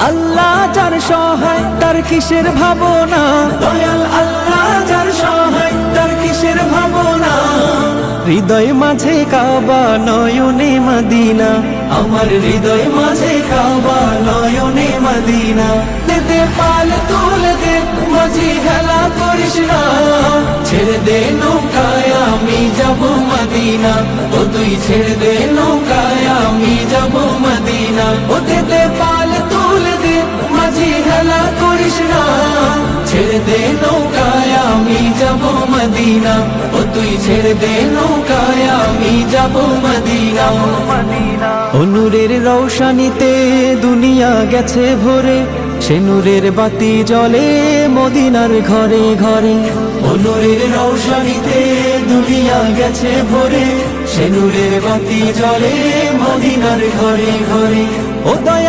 আল্লাহ যার সহায় তার কিসের ভাবনা? দয়াল আল্লাহ যার সহায় তার কিসের ভাবনা? হৃদয় মাঝে কাবা নয়নে মদিনা। আমার হৃদয় মাঝে কাবা নয়নে মদিনা। দে পাল তুলে দে মাঝে খেলা করিস না। ছেড়ে দে নৌকায় আমি যাব মদিনা। ও তুই ছেড়ে দে নৌকায় করিস ছেড়ে দে নৌকায় আমি যাব মদিনা। ও তুই ছেড়ে দে নৌকায় আমি যাব মদিনা। অনুরের রৌশানিতে দুনিয়া গেছে ভরে, সে নূরের বাতি জ্বলে মদিনার ঘরে ঘরে। অনুরের রৌশানিতে দুনিয়া গেছে ভরে, সে নূরের বাতি জ্বলে মদিনার ঘরে ঘরে। ও দয়া